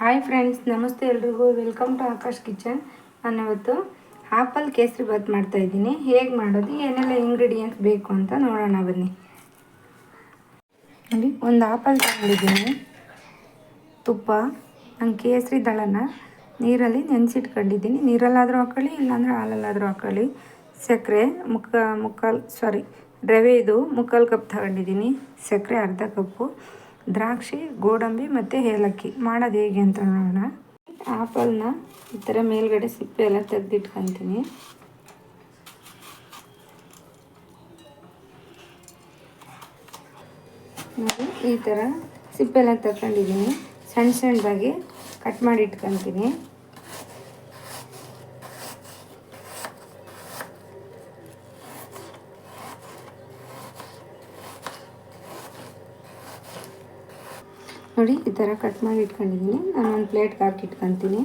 Hi friends ನಮಸ್ತೆ ಎಲ್ರಿಗೂ. Welcome to Akash kitchen ನಾನು ಇವತ್ತು ಆ್ಯಪಲ್ ಕೇಸರಿ ಬಾತ್ ಮಾಡ್ತಾ ಇದ್ದೀನಿ. ಹೇಗೆ ಮಾಡೋದು, ಏನೆಲ್ಲ ಇಂಗ್ರೀಡಿಯೆಂಟ್ಸ್ ಬೇಕು ಅಂತ ನೋಡೋಣ ಬನ್ನಿ. ನೋಡಿ, ಒಂದು ಆಪಲ್ ತಗೊಂಡಿದ್ದೀನಿ. ತುಪ್ಪ, ನಂಗೆ ಕೇಸರಿ ದಳನ ನೀರಲ್ಲಿ ನೆನೆಸಿಟ್ಕೊಂಡಿದ್ದೀನಿ. ನೀರಲ್ಲಾದರೂ ಹಾಕೊಳ್ಳಿ, ಇಲ್ಲಾಂದ್ರೆ ಹಾಲಲ್ಲಾದರೂ ಹಾಕೊಳ್ಳಿ. ಸಕ್ಕರೆ ಮುಕ್ಕ, ಮುಕ್ಕಾಲು ಸಾರಿ ರವೆ ಇದು ಮುಕ್ಕಾಲು ಕಪ್ ತಗೊಂಡಿದ್ದೀನಿ. ಸಕ್ಕರೆ ಅರ್ಧ ಕಪ್ಪು. ದ್ರಾಕ್ಷಿ, ಗೋಡಂಬಿ ಮತ್ತು ಏಲಕ್ಕಿ. ಮಾಡೋದು ಹೇಗೆ ಅಂತ ನೋಡೋಣ. ಆಪಲ್ನ ಈ ಥರ ಮೇಲ್ಗಡೆ ಸಿಪ್ಪೆ ಎಲ್ಲ ತೆಗೆದಿಟ್ಕೊತೀನಿ. ಈ ಥರ ಸಿಪ್ಪೆಲ್ಲ ತಗೊಂಡಿದ್ದೀನಿ ಸಣ್ಣ ಸಣ್ಣದಾಗಿ ಕಟ್ ಮಾಡಿ ಇಟ್ಕೊತೀನಿ. ನೋಡಿ, ಈ ಥರ ಕಟ್ ಮಾಡಿ ಇಟ್ಕೊಂಡಿದ್ದೀನಿ. ನಾನು ಒಂದು ಪ್ಲೇಟ್ಗೆ ಹಾಕಿ ಇಟ್ಕೊತೀನಿ.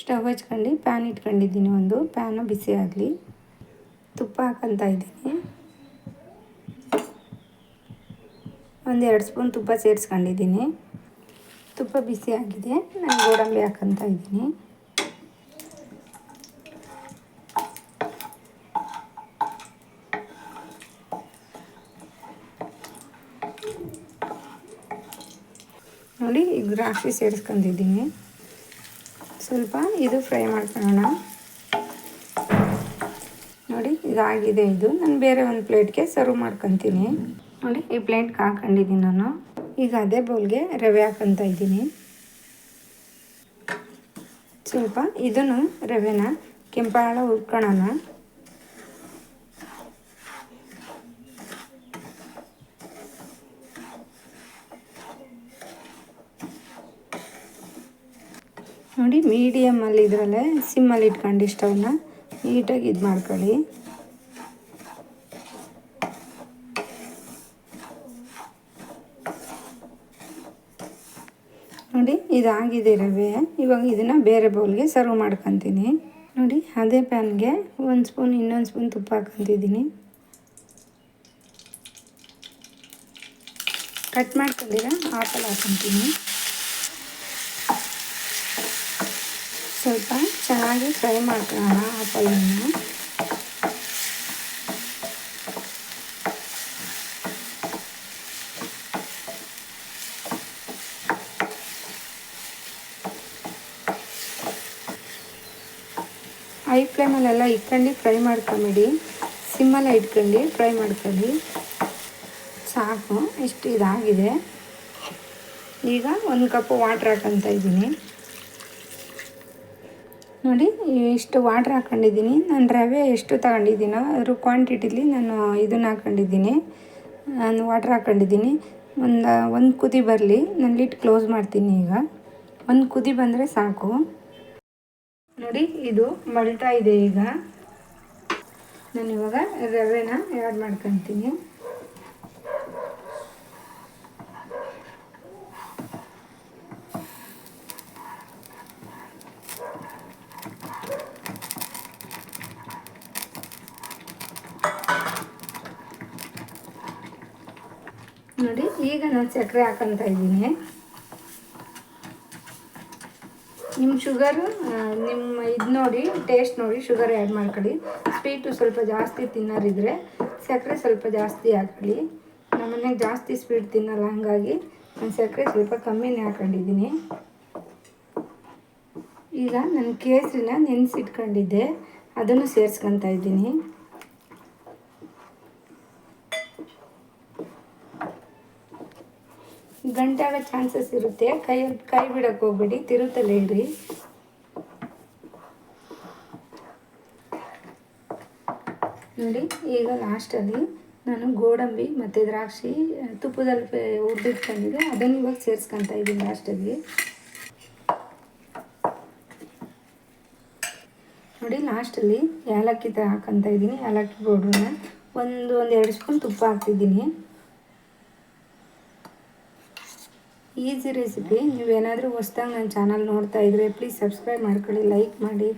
ಸ್ಟವ್ ಹಚ್ಕೊಂಡು ಪ್ಯಾನ್ ಇಟ್ಕೊಂಡಿದ್ದೀನಿ ಒಂದು. ಪ್ಯಾನು ಬಿಸಿ ಆಗಲಿ. ತುಪ್ಪ ಹಾಕೊತ ಇದ್ದೀನಿ. ಒಂದು ಎರಡು ಸ್ಪೂನ್ ತುಪ್ಪ ಸೇರಿಸ್ಕೊಂಡಿದ್ದೀನಿ. ತುಪ್ಪ ಬಿಸಿ ಆಗಿದೆ. ನಾನು ಗೋಡಂಬಿ ಹಾಕೊತ ಇದ್ದೀನಿ. ನೋಡಿ ಈಗ ದ್ರಾಕ್ಷಿ ಸೇರಿಸ್ಕೊಂಡಿದ್ದೀನಿ. ಸ್ವಲ್ಪ ಇದು ಫ್ರೈ ಮಾಡ್ಕೊಳ್ಳೋಣ. ನೋಡಿ, ಇದಾಗಿದೆ ಇದು. ನಾನು ಬೇರೆ ಒಂದು ಪ್ಲೇಟ್ಗೆ ಸರ್ವ್ ಮಾಡ್ಕೊತೀನಿ. ನೋಡಿ, ಈ ಪ್ಲೇಟ್ಗೆ ಹಾಕೊಂಡಿದ್ದೀನಿ ನಾನು. ಈಗ ಅದೇ ಬೌಲ್ಗೆ ರವೆ ಹಾಕೊತ ಇದ್ದೀನಿ. ಸ್ವಲ್ಪ ಇದನ್ನು ರವೆನ ಕೆಂಪಾಳ ಹುರ್ಕೊಳ್ಳೋಣ ನೋಡಿ ಮೀಡಿಯಮಲ್ಲಿ ಇದರಲ್ಲೇ ಸಿಮ್ಮಲ್ಲಿ ಇಟ್ಕೊಂಡು ಸ್ಟವ್ನ ನೀಟಾಗಿ ಇದು ಮಾಡ್ಕೊಳ್ಳಿ. ನೋಡಿ ಇದಾಗಿದೆ ರವೆ. ಇವಾಗ ಇದನ್ನು ಬೇರೆ ಬೌಲ್ಗೆ ಸರ್ವ್ ಮಾಡ್ಕೊತೀನಿ. ನೋಡಿ, ಅದೇ ಪ್ಯಾನ್ಗೆ ಒಂದು ಸ್ಪೂನ್ ಇನ್ನೊಂದು ಸ್ಪೂನ್ ತುಪ್ಪ ಹಾಕೊತಿದ್ದೀನಿ ಕಟ್ ಮಾಡ್ಕೊಂಡಿರ? ಆಪಲ್ ಹಾಕೊತೀನಿ ಸ್ವಲ್ಪ ಚೆನ್ನಾಗಿ ಫ್ರೈ ಮಾಡ್ಕೊಳ್ಳೋಣ ಆಪಲನ್ನು ಐ ಫ್ಲೇಮಲ್ಲೆಲ್ಲ ಇಟ್ಕೊಂಡು ಫ್ರೈ ಮಾಡ್ಕೊಂಬಿಡಿ. ಸಿಮ್ಮಲ್ಲ ಇಟ್ಕೊಂಡು ಫ್ರೈ ಮಾಡ್ಕೊಳ್ಳಿ. ಸಾಕು, ಇಷ್ಟು ಇದಾಗಿದೆ. ಈಗ ಒಂದು ಕಪ್ ವಾಟ್ರ್ ಹಾಕೊತ ಇದ್ದೀನಿ. ನೋಡಿ, ಇಷ್ಟು ವಾಟ್ರ್ ಹಾಕ್ಕೊಂಡಿದ್ದೀನಿ. ನಾನು ರವೆ ಎಷ್ಟು ತಗೊಂಡಿದ್ದೀನೋ ಅದ್ರ ಕ್ವಾಂಟಿಟಿಲಿ ನಾನು ಇದನ್ನ ಹಾಕ್ಕೊಂಡಿದ್ದೀನಿ. ನಾನು ವಾಟ್ರ್ ಹಾಕ್ಕೊಂಡಿದ್ದೀನಿ. ಒಂದು ಒಂದು ಕುದಿ ಬರಲಿ. ನಾನು ಲಿಟ್ ಕ್ಲೋಸ್ ಮಾಡ್ತೀನಿ ಈಗ. ಒಂದು ಕುದಿ ಬಂದರೆ ಸಾಕು. ನೋಡಿ, ಇದು ಮಳ್ತಾ ಇದೆ ಈಗ. ನಾನು ಇವಾಗ ರವೆನ ಆ್ಯಡ್ ಮಾಡ್ಕೊತೀನಿ. ನೋಡಿ, ಈಗ ನಾನು ಸಕ್ಕರೆ ಹಾಕೊತ ಇದ್ದೀನಿ. ನಿಮ್ಮ ಶುಗರು ನಿಮ್ಮ ಇದು ನೋಡಿ, ಟೇಸ್ಟ್ ನೋಡಿ, ಶುಗರ್ ಆ್ಯಡ್ ಮಾಡ್ಕೊಳ್ಳಿ. ಸ್ವೀಟು ಸ್ವಲ್ಪ ಜಾಸ್ತಿ ತಿನ್ನೋರಿದ್ರೆ ಸಕ್ಕರೆ ಸ್ವಲ್ಪ ಜಾಸ್ತಿ ಹಾಕೊಳ್ಳಿ ನಮ್ಮ ಮನೆಗೆ ಜಾಸ್ತಿ ಸ್ವೀಟ್ ತಿನ್ನಲ್ಲ, ಹಂಗಾಗಿ ನಾನು ಸಕ್ಕರೆ ಸ್ವಲ್ಪ ಕಮ್ಮಿನೇ ಹಾಕೊಂಡಿದ್ದೀನಿ. ಈಗ ನನ್ನ ಕೇಸರಿನ ನೆನೆಸಿಟ್ಕೊಂಡಿದ್ದೆ, ಅದನ್ನು ಸೇರಿಸ್ಕೊತಾ ಇದ್ದೀನಿ. ಗಂಟೆ ಆಗೋ ಚಾನ್ಸಸ್ ಇರುತ್ತೆ. ಕೈ ಕೈ ಬಿಡಕ್ಕೆ ಹೋಗ್ಬೇಡಿ. ತಿರುತ್ತಲೇ ಇರಿ. ನೋಡಿ, ಈಗ ಲಾಸ್ಟಲ್ಲಿ ನಾನು ಗೋಡಂಬಿ ಮತ್ತು ದ್ರಾಕ್ಷಿ ತುಪ್ಪದಲ್ಲಿ ಹುರಿದಿಟ್ಕೊಂಡಿದ್ದೆ ಅದನ್ನು ಇವಾಗ ಸೇರಿಸ್ಕೊತಾ ಇದ್ದೀನಿ ಲಾಸ್ಟಲ್ಲಿ ನೋಡಿ ಲಾಸ್ಟಲ್ಲಿ ಏಲಕ್ಕಿ ತ ಹಾಕೊತ ಇದ್ದೀನಿ ಏಲಕ್ಕಿ ಪೌಡ್ರನ್ನ ಒಂದು ಒಂದು ಎರಡು ಸ್ಪೂನ್ ತುಪ್ಪ ಹಾಕ್ತಿದ್ದೀನಿ. Easy recipe. ನೀವೇನಾದರೂ ಹೊಸ್ದಾಗಿ ನನ್ನ ಚಾನಲ್ ನೋಡ್ತಾ ಇದ್ರೆ ಪ್ಲೀಸ್ ಸಬ್ಸ್ಕ್ರೈಬ್ ಮಾಡ್ಕೊಳ್ಳಿ ಲೈಕ್ ಮಾಡಿ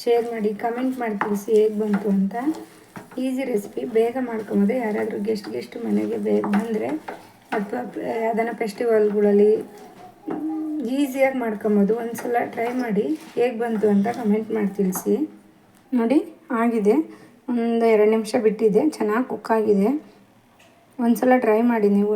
ಶೇರ್ ಮಾಡಿ ಕಮೆಂಟ್ ಮಾಡಿ ತಿಳಿಸಿ ಹೇಗೆ ಬಂತು ಅಂತ. Easy recipe. ಬೇಗ ಮಾಡ್ಕೊಂಬೋದು ಯಾರಾದರೂ ಗೆಸ್ಟ್ ಗೆಸ್ಟ್ ಮನೆಗೆ ಬೇಗ ಬಂದರೆ ಅಥವಾ ಅದನ್ನು ಫೆಸ್ಟಿವಲ್ಗಳಲ್ಲಿ ಈಸಿಯಾಗಿ ಮಾಡ್ಕೊಬೋದು. ಒಂದು ಸಲ ಟ್ರೈ ಮಾಡಿ ಹೇಗೆ ಬಂತು ಅಂತ ಕಮೆಂಟ್ ಮಾಡಿ ತಿಳಿಸಿ. ನೋಡಿ, ಆಗಿದೆ. ಒಂದು ಎರಡು ನಿಮಿಷ ಬಿಟ್ಟಿದೆ. ಚೆನ್ನಾಗಿ ಕುಕ್ಕಾಗಿದೆ ಒಂದು ಸಲ ಟ್ರೈ ಮಾಡಿ ನೀವು